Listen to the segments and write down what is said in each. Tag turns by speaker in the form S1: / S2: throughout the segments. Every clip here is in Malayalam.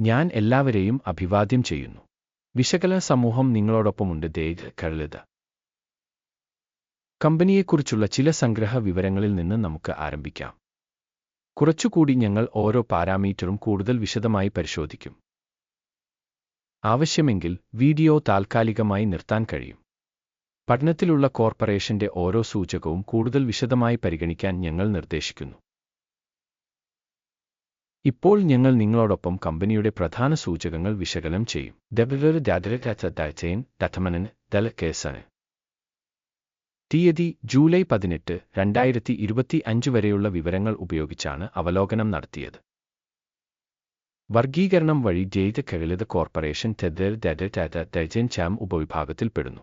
S1: ഞാൻ എല്ലാവരെയും അഭിവാദ്യം ചെയ്യുന്നു. വിശകലന സമൂഹം നിങ്ങളോടൊപ്പമുണ്ട് ദേഗ് കഴുത കമ്പനിയെക്കുറിച്ചുള്ള ചില സംഗ്രഹ വിവരങ്ങളിൽ നിന്ന് നമുക്ക് ആരംഭിക്കാം. കുറച്ചുകൂടി ഞങ്ങൾ ഓരോ പാരാമീറ്ററും കൂടുതൽ വിശദമായി പരിശോധിക്കും. ആവശ്യമെങ്കിൽ വീഡിയോ താൽക്കാലികമായി നിർത്താൻ കഴിയും. പഠനത്തിലുള്ള കോർപ്പറേഷന്റെ ഓരോ സൂചകവും കൂടുതൽ വിശദമായി പരിഗണിക്കാൻ ഞങ്ങൾ നിർദ്ദേശിക്കുന്നു. ഇപ്പോൾ ഞങ്ങൾ നിങ്ങളോടൊപ്പം കമ്പനിയുടെ പ്രധാന സൂചകങ്ങൾ വിശകലനം ചെയ്യും ഡെബിലർ ഡാറ്റൻ ഡറ്റമനൻ ദല തീയതി ജൂലൈ പതിനെട്ട് രണ്ടായിരത്തി ഇരുപത്തി അഞ്ച് വരെയുള്ള വിവരങ്ങൾ ഉപയോഗിച്ചാണ് അവലോകനം നടത്തിയത് വർഗീകരണം വഴി ജയിത കെളിത കോർപ്പറേഷൻ തെദർ ടാറ്റ ചാം ഉപവിഭാഗത്തിൽപ്പെടുന്നു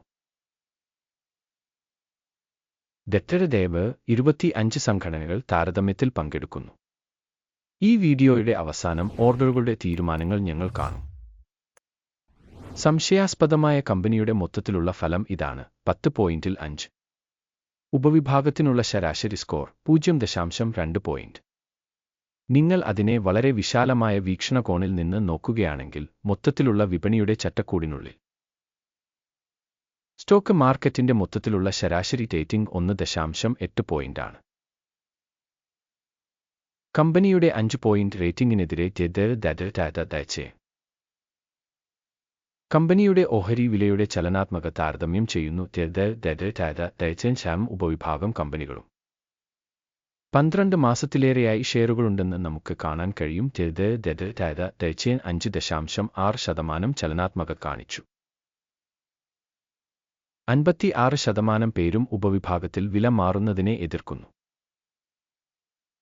S1: ദത്തരദേവ് ഇരുപത്തി അഞ്ച് സംഘടനകൾ താരതമ്യത്തിൽ പങ്കെടുക്കുന്നു ഈ വീഡിയോയുടെ അവസാനം ഓർഡറുകളുടെ തീരുമാനങ്ങൾ ഞങ്ങൾ കാണും. സംശയാസ്പദമായ കമ്പനിയുടെ മൊത്തത്തിലുള്ള ഫലം ഇതാണ്. പത്ത് പോയിന്റിൽ അഞ്ച്. ഉപവിഭാഗത്തിനുള്ള ശരാശരി സ്കോർ പൂജ്യം ദശാംശം രണ്ട് പോയിന്റ്. നിങ്ങൾ അതിനെ വളരെ വിശാലമായ വീക്ഷണകോണിൽ നിന്ന് നോക്കുകയാണെങ്കിൽ മൊത്തത്തിലുള്ള വിപണിയുടെ ചട്ടക്കൂടിനുള്ളിൽ. സ്റ്റോക്ക് മാർക്കറ്റിന്റെ മൊത്തത്തിലുള്ള ശരാശരി റേറ്റിംഗ് ഒന്ന് ദശാംശം എട്ട് പോയിന്റാണ്. കമ്പനിയുടെ അഞ്ച് പോയിന്റ് റേറ്റിംഗിനെതിരെ ദയച്ചേ കമ്പനിയുടെ ഓഹരി വിലയുടെ ചലനാത്മക താരതമ്യം ചെയ്യുന്നു ശാം ഉപവിഭാഗം കമ്പനികളും പന്ത്രണ്ട് മാസത്തിലേറെയായി ഷെയറുകളുണ്ടെന്ന് നമുക്ക് കാണാൻ കഴിയും ദയച്ചേൻ അഞ്ച് ദശാംശം ആറ് ശതമാനം ചലനാത്മക കാണിച്ചു അൻപത്തി ആറ് ശതമാനം പേരും ഉപവിഭാഗത്തിൽ വില മാറുന്നതിനെ എതിർക്കുന്നു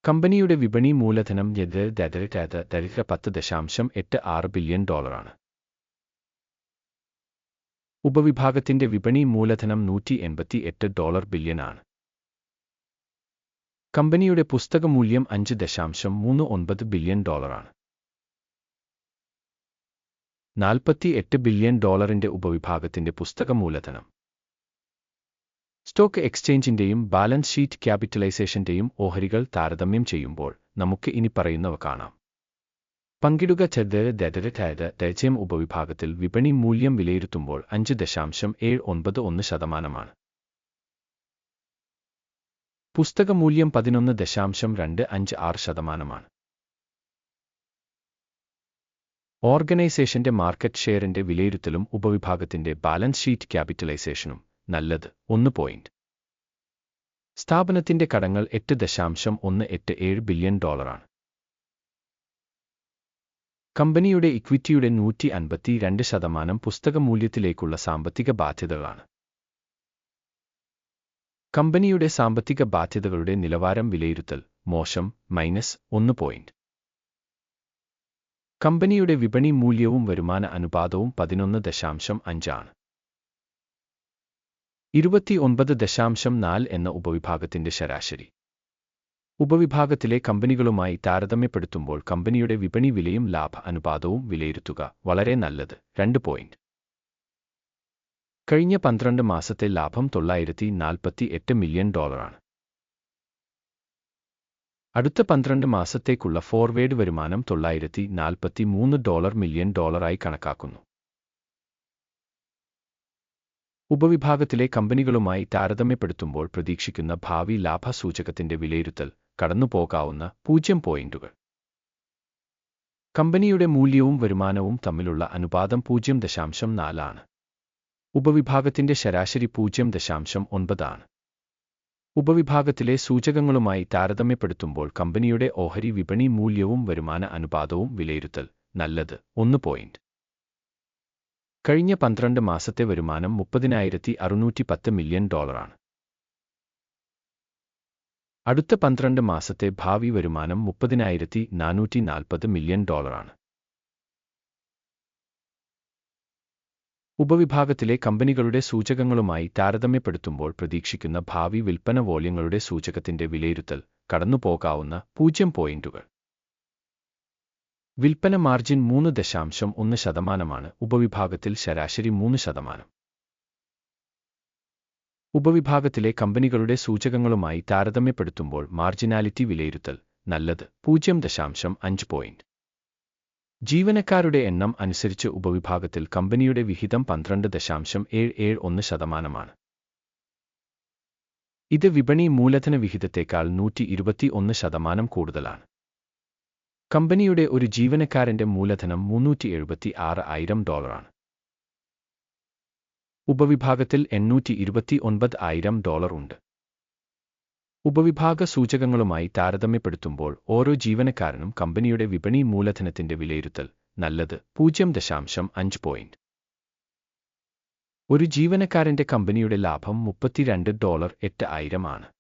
S1: കമ്പനിയുടെ വിപണി മൂലധനം ദരിദ്ര പത്ത് ദശാംശം എട്ട് ആറ് ബില്യൺ ഡോളറാണ്. ഉപവിഭാഗത്തിന്റെ വിപണി മൂലധനം നൂറ്റി എൺപത്തി എട്ട് ഡോളർ ബില്യണാണ് കമ്പനിയുടെ പുസ്തക മൂല്യം അഞ്ച് ദശാംശം മൂന്ന് ഒൻപത് ബില്യൺ ഡോളറാണ് നാൽപ്പത്തി എട്ട് ബില്യൺ ഡോളറിന്റെ ഉപവിഭാഗത്തിന്റെ പുസ്തക മൂലധനം. സ്റ്റോക്ക് എക്സ്ചേഞ്ചിന്റെയും ബാലൻസ് ഷീറ്റ് ക്യാപിറ്റലൈസേഷന്റെയും ഓഹരികൾ താരതമ്യം ചെയ്യുമ്പോൾ നമുക്ക് ഇനി പറയുന്നവ കാണാം. പങ്കിടുക ചെറുത് ദരിദ്രരായത് ദയചയം ഉപവിഭാഗത്തിൽ വിപണി മൂല്യം വിലയിരുത്തുമ്പോൾ അഞ്ച് ദശാംശം ഏഴ് ഒൻപത് ഒന്ന് ശതമാനമാണ്. പുസ്തക മൂല്യം പതിനൊന്ന് ദശാംശം രണ്ട് അഞ്ച് ആറ് ശതമാനമാണ്. ഓർഗനൈസേഷന്റെ മാർക്കറ്റ് ഷെയറിന്റെ വിലയിരുത്തലും ഉപവിഭാഗത്തിന്റെ ബാലൻസ് ഷീറ്റ് ക്യാപിറ്റലൈസേഷനും നല്ലത്. ഒന്ന് പോയിന്റ്. സ്ഥാപനത്തിന്റെ കടങ്ങൾ എട്ട് ദശാംശം ഒന്ന് എട്ട് ഏഴ് ബില്യൺ ഡോളറാണ്. കമ്പനിയുടെ ഇക്വിറ്റിയുടെ നൂറ്റി അൻപത്തി രണ്ട് ശതമാനം പുസ്തക മൂല്യത്തിലേക്കുള്ള സാമ്പത്തിക ബാധ്യതകളാണ്. കമ്പനിയുടെ സാമ്പത്തിക ബാധ്യതകളുടെ നിലവാരം വിലയിരുത്തൽ മോശം മൈനസ് ഒന്ന് പോയിന്റ്. കമ്പനിയുടെ വിപണി മൂല്യവും വരുമാന അനുപാതവും പതിനൊന്ന് ദശാംശം അഞ്ചാണ് ഇരുപത്തിയൊൻപത് ദശാംശം നാല് എന്ന ഉപവിഭാഗത്തിന്റെ ശരാശരി. ഉപവിഭാഗത്തിലെ കമ്പനികളുമായി താരതമ്യപ്പെടുത്തുമ്പോൾ കമ്പനിയുടെ വിപണി വിലയും ലാഭ അനുപാതവും വിലയിരുത്തുക വളരെ നല്ലത്. രണ്ട് പോയിന്റ്. കഴിഞ്ഞ പന്ത്രണ്ട് മാസത്തെ ലാഭം തൊള്ളായിരത്തി നാൽപ്പത്തി എട്ട് മില്യൺ ഡോളറാണ്. അടുത്ത പന്ത്രണ്ട് മാസത്തേക്കുള്ള ഫോർവേഡ് വരുമാനം തൊള്ളായിരത്തി നാൽപ്പത്തി മൂന്ന് ഡോളർ മില്യൺ ഡോളറായി കണക്കാക്കുന്നു. ഉപവിഭാഗത്തിലെ കമ്പനികളുമായി താരതമ്യപ്പെടുത്തുമ്പോൾ പ്രതീക്ഷിക്കുന്ന ഭാവി ലാഭസൂചകത്തിന്റെ വിലയിരുത്തൽ കടന്നുപോകാവുന്ന പൂജ്യം പോയിന്റുകൾ. കമ്പനിയുടെ മൂല്യവും വരുമാനവും തമ്മിലുള്ള അനുപാതം പൂജ്യം ദശാംശം നാലാണ് ഉപവിഭാഗത്തിന്റെ ശരാശരി പൂജ്യം ദശാംശം ഒൻപതാണ് ഉപവിഭാഗത്തിലെ സൂചകങ്ങളുമായി താരതമ്യപ്പെടുത്തുമ്പോൾ കമ്പനിയുടെ ഓഹരി വിപണി മൂല്യവും വരുമാന അനുപാതവും വിലയിരുത്തൽ നല്ലത് ഒന്ന് പോയിന്റ്. കഴിഞ്ഞ പന്ത്രണ്ട് മാസത്തെ വരുമാനം മുപ്പതിനായിരത്തി അറുന്നൂറ്റി പത്ത് മില്യൺ ഡോളറാണ്. അടുത്ത പന്ത്രണ്ട് മാസത്തെ ഭാവി വരുമാനം മുപ്പതിനായിരത്തി നാനൂറ്റി നാൽപ്പത് മില്യൺ ഡോളറാണ്. ഉപവിഭാഗത്തിലെ കമ്പനികളുടെ സൂചകങ്ങളുമായി താരതമ്യപ്പെടുത്തുമ്പോൾ പ്രതീക്ഷിക്കുന്ന ഭാവി വിൽപ്പന വോള്യങ്ങളുടെ സൂചകത്തിന്റെ വിലയിരുത്തൽ കടന്നുപോകാവുന്ന പൂജ്യം പോയിന്റുകൾ. വിൽപ്പന മാർജിൻ മൂന്ന് ദശാംശം ഒന്ന് ശതമാനമാണ്. ഉപവിഭാഗത്തിൽ ശരാശരി മൂന്ന് ശതമാനം. ഉപവിഭാഗത്തിലെ കമ്പനികളുടെ സൂചകങ്ങളുമായി താരതമ്യപ്പെടുത്തുമ്പോൾ മാർജിനാലിറ്റി വിലയിരുത്തൽ നല്ലത്. പൂജ്യം ദശാംശം അഞ്ച് പോയിന്റ് ജീവനക്കാരുടെ എണ്ണം അനുസരിച്ച് ഉപവിഭാഗത്തിൽ കമ്പനിയുടെ വിഹിതം പന്ത്രണ്ട് ദശാംശം ഏഴ് ഏഴ് ഒന്ന് ശതമാനമാണ്. ഇത് വിപണി മൂലധന വിഹിതത്തേക്കാൾ നൂറ്റി ഇരുപത്തി ഒന്ന് ശതമാനം കൂടുതലാണ്. കമ്പനിയുടെ ഒരു ജീവനക്കാരന്റെ മൂലധനം മുന്നൂറ്റി എഴുപത്തി ആറ് ആയിരം ഡോളറാണ്. ഉപവിഭാഗത്തിൽ എണ്ണൂറ്റി ഇരുപത്തി ഒൻപത് ആയിരം ഡോളർ ഉണ്ട്. ഉപവിഭാഗ സൂചകങ്ങളുമായി താരതമ്യപ്പെടുത്തുമ്പോൾ ഓരോ ജീവനക്കാരനും കമ്പനിയുടെ വിപണി മൂലധനത്തിന്റെ വിലയിരുത്തൽ നല്ലത് പൂജ്യം ദശാംശം അഞ്ച് പോയിന്റ്. ഒരു ജീവനക്കാരന്റെ കമ്പനിയുടെ ലാഭം മുപ്പത്തിരണ്ട് ഡോളർ എട്ട് ആയിരമാണ്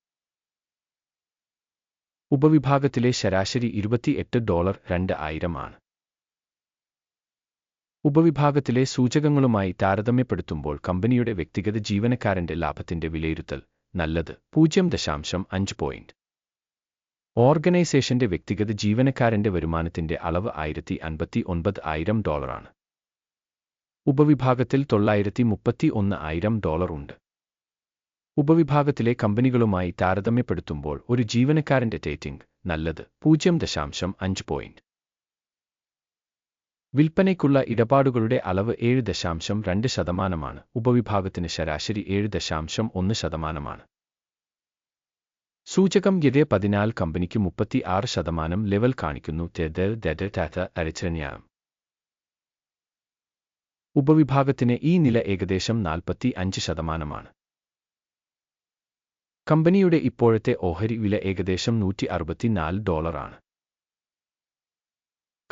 S1: ഉപവിഭാഗത്തിലെ ശരാശരി ഇരുപത്തിയെട്ട് ഡോളർ രണ്ട് ആയിരമാണ്. ഉപവിഭാഗത്തിലെ സൂചകങ്ങളുമായി താരതമ്യപ്പെടുത്തുമ്പോൾ കമ്പനിയുടെ വ്യക്തിഗത ജീവനക്കാരന്റെ ലാഭത്തിന്റെ വിലയിരുത്തൽ നല്ലത് പൂജ്യം ദശാംശം അഞ്ച് പോയിന്റ് ഓർഗനൈസേഷന്റെ വ്യക്തിഗത ജീവനക്കാരന്റെ വരുമാനത്തിന്റെ അളവ് ആയിരത്തി അൻപത്തി ഒൻപത് ആയിരം ഡോളറാണ്. ഉപവിഭാഗത്തിൽ തൊള്ളായിരത്തി മുപ്പത്തി ഒന്ന് ആയിരം ഡോളർ ഉണ്ട്. ഉപവിഭാഗത്തിലെ കമ്പനികളുമായി താരതമ്യപ്പെടുത്തുമ്പോൾ ഒരു ജീവനക്കാരന്റെ ടേറ്റിംഗ് നല്ലത് പൂജ്യം ദശാംശം അഞ്ച് പോയിന്റ് വിൽപ്പനയ്ക്കുള്ള ഇടപാടുകളുടെ അളവ് ഏഴ് ദശാംശം രണ്ട് ശതമാനമാണ്. ഉപവിഭാഗത്തിന് ശരാശരി ഏഴ് ദശാംശം ഒന്ന് ശതമാനമാണ്. സൂചകം ഗതെ പതിനാല് കമ്പനിക്ക് മുപ്പത്തി ആറ് ശതമാനം ലെവൽ കാണിക്കുന്നു. ഉപവിഭാഗത്തിന് ഈ നില ഏകദേശം നാൽപ്പത്തി അഞ്ച് ശതമാനമാണ്. കമ്പനിയുടെ ഇപ്പോഴത്തെ ഓഹരി വില ഏകദേശം നൂറ്റി അറുപത്തിനാല് ഡോളറാണ്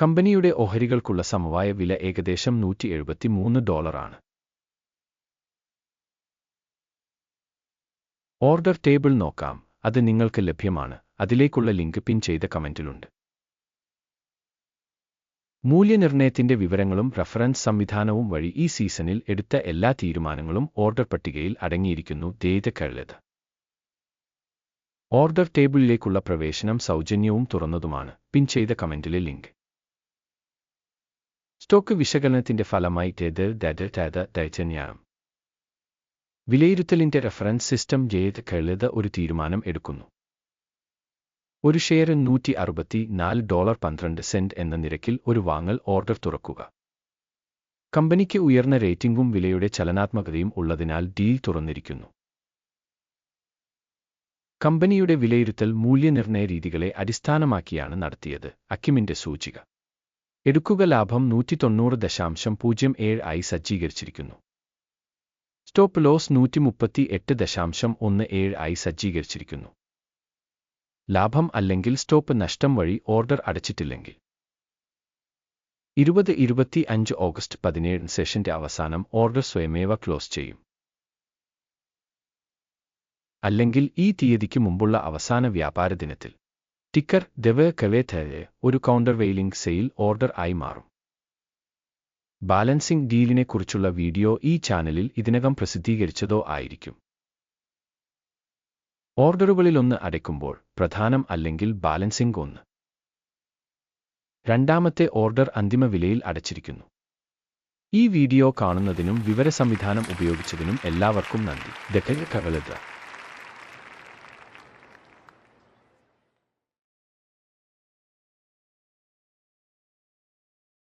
S1: കമ്പനിയുടെ ഓഹരികൾക്കുള്ള സമവായ വില ഏകദേശം നൂറ്റി എഴുപത്തിമൂന്ന് ഡോളറാണ് ഓർഡർ ടേബിൾ നോക്കാം. അത് നിങ്ങൾക്ക് ലഭ്യമാണ്. അതിലേക്കുള്ള ലിങ്ക് പിൻ ചെയ്ത കമന്റിലുണ്ട്. മൂല്യനിർണയത്തിന്റെ വിവരങ്ങളും റഫറൻസ് സംവിധാനവും വഴി ഈ സീസണിൽ എടുത്ത എല്ലാ തീരുമാനങ്ങളും ഓർഡർ പട്ടികയിൽ അടങ്ങിയിരിക്കുന്നു. ദേതക്കഴുത് ഓർഡർ ടേബിളിലേക്കുള്ള പ്രവേശനം സൗജന്യവും തുറന്നതുമാണ്. പിൻ ചെയ്ത കമന്റിലെ ലിങ്ക്. സ്റ്റോക്ക് വിശകലനത്തിന്റെ ഫലമായി ടേത് ഡാറ്റ ടാത ദൈച്ചന്യായം വിലയിരുത്തലിന്റെ റെഫറൻസ് സിസ്റ്റം ജയത് കഴുത ഒരു തീരുമാനം എടുക്കുന്നു. ഒരു ഷെയർ നൂറ്റി അറുപത്തി നാല് ഡോളർ പന്ത്രണ്ട് സെന്റ് എന്ന നിരക്കിൽ ഒരു വാങ്ങൽ ഓർഡർ തുറക്കുക. കമ്പനിക്ക് ഉയർന്ന റേറ്റിംഗും വിലയുടെ ചലനാത്മകതയും ഉള്ളതിനാൽ ഡീൽ തുറന്നിരിക്കുന്നു. കമ്പനിയുടെ വിലയിരുത്തൽ മൂല്യനിർണയ രീതികളെ അടിസ്ഥാനമാക്കിയാണ് നടത്തിയത് അക്കിമിന്റെ സൂചിക. എടുക്കുക ലാഭം നൂറ്റി തൊണ്ണൂറ് ദശാംശം പൂജ്യം ഏഴ് ആയി സജ്ജീകരിച്ചിരിക്കുന്നു. സ്റ്റോപ്പ് ലോസ് നൂറ്റി മുപ്പത്തി എട്ട് ദശാംശം ഒന്ന് ഏഴ് ആയി സജ്ജീകരിച്ചിരിക്കുന്നു. ലാഭം അല്ലെങ്കിൽ സ്റ്റോപ്പ് നഷ്ടം വഴി ഓർഡർ അടച്ചിട്ടില്ലെങ്കിൽ. ഇരുപത് ഇരുപത്തി അഞ്ച് ഓഗസ്റ്റ് പതിനേഴ് സെഷന്റെ അവസാനം ഓർഡർ സ്വയമേവ ക്ലോസ് ചെയ്യും. അല്ലെങ്കിൽ ഈ തീയതിക്ക് മുമ്പുള്ള അവസാന വ്യാപാര ദിനത്തിൽ. ടിക്കർ ദവ കവേഥയെ ഒരു കൗണ്ടർ വെയിലിംഗ് സെയിൽ ഓർഡർ ആയി മാറും. ബാലൻസിംഗ് ഡീലിനെക്കുറിച്ചുള്ള വീഡിയോ ഈ ചാനലിൽ ഇതിനകം പ്രസിദ്ധീകരിച്ചതോ ആയിരിക്കും. ഓർഡറുകളിലൊന്ന് അടയ്ക്കുമ്പോൾ പ്രധാനം അല്ലെങ്കിൽ ബാലൻസിംഗ് ഒന്ന്. രണ്ടാമത്തെ ഓർഡർ അന്തിമ വിലയിൽ അടച്ചിരിക്കുന്നു. ഈ വീഡിയോ കാണുന്നതിനും വിവര സംവിധാനം ഉപയോഗിച്ചതിനും എല്ലാവർക്കും നന്ദി. ദക്കൽ കവലത